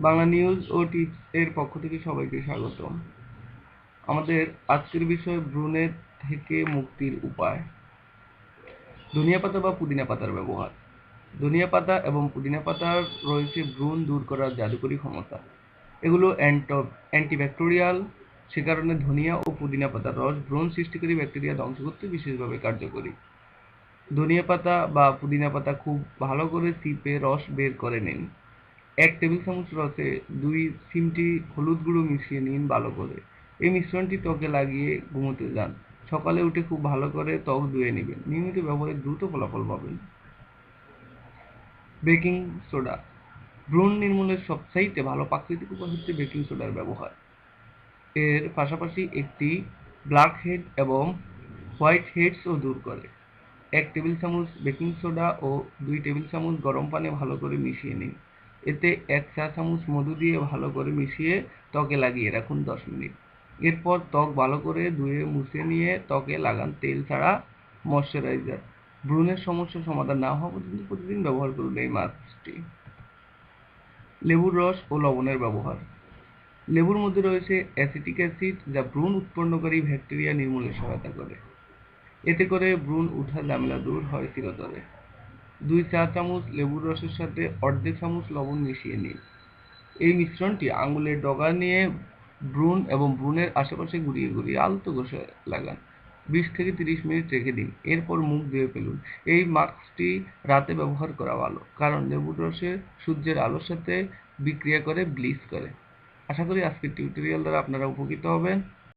Bangla news ও tips এর পক্ষ থেকে সবাইকে স্বাগত আমাদের আজকের বিষয় ভ্রূণের থেকে মুক্তির উপায়। ধনিয়া পাতা বা পুদিনা পাতার ব্যবহার। ধনিয়া পাতা এবং পুদিনা পাতার রয়েছে ভ্রূণ দূর করার জাদুকরী ক্ষমতা। এগুলো অ্যান্টিব্যাকটেরিয়াল, সে কারণে ধনিয়া ও পুদিনা পাতার রস ভ্রূণ সৃষ্টিকারী ব্যাকটেরিয়া ধ্বংস করতে বিশেষভাবে কার্যকরী। ধনিয়া পাতা বা পুদিনা পাতা খুব ভালো করে চিপে রস বের করে নিন। এক টেবিল চামচ রসে দুই চিমটি হলুদ গুঁড়ো মিশিয়ে নিন ভালো করে। এই মিশ্রণটি ত্বকে লাগিয়ে ঘুমোতে যান। সকালে উঠে খুব ভালো করে ত্বক ধুয়ে নেবেন। নিয়মিত ব্যবহারে দ্রুত ফলাফল পাবেন। Baking soda. ভ্রূণ নির্মূলের সবচাইতে ভালো প্রাকৃতিক উপায় হচ্ছে বেকিং সোডার ব্যবহার। এর পাশাপাশি একটি ব্ল্যাক হেড এবং হোয়াইট হেডসও দূর করে। এক টেবিল চামচ বেকিং সোডা ও দুই টেবিল চামচ গরম পানি ভালো করে মিশিয়ে নিন। এতে এক চা চামচ মধু দিয়ে ভালো করে মিশিয়ে ত্বকে লাগিয়ে রাখুন দশ মিনিট। এরপর ত্বক ভালো করে ধুয়ে মুছে নিয়ে ত্বকে লাগান তেল ছাড়া ময়শ্চারাইজার। ভ্রূণের সমস্যা সমাধান না হওয়া পর্যন্ত প্রতিদিন ব্যবহার করুন এই মাস্কটি। লেবুর রস ও লবণের ব্যবহার। লেবুর মধ্যে রয়েছে অ্যাসিটিক অ্যাসিড যা ভ্রূণ উৎপন্নকারী ব্যাকটেরিয়া নির্মূলে সহায়তা করে। এতে করে ভ্রূণ উঠা ঝামেলা দূর হয় চিরতরে। দুই চা চামচ লেবুর রসের সাথে অর্ধেক চামচ লবণ মিশিয়ে নিন। এই মিশ্রণটি আঙুলের ডগা নিয়ে ভ্রূণ এবং ভ্রূণের আশেপাশে ঘুরিয়ে ঘুরিয়ে আলতো ঘষে লাগান। বিশ থেকে তিরিশ মিনিট রেখে দিন। এরপর মুখ ধুয়ে ফেলুন। এই মাস্কটি রাতে ব্যবহার করা ভালো, কারণ লেবুর রসে সূর্যের আলোর সাথে বিক্রিয়া করে, ব্লিচ করে। আশা করি আজকের টিউটোরিয়াল দ্বারা আপনারা উপকৃত হবেন।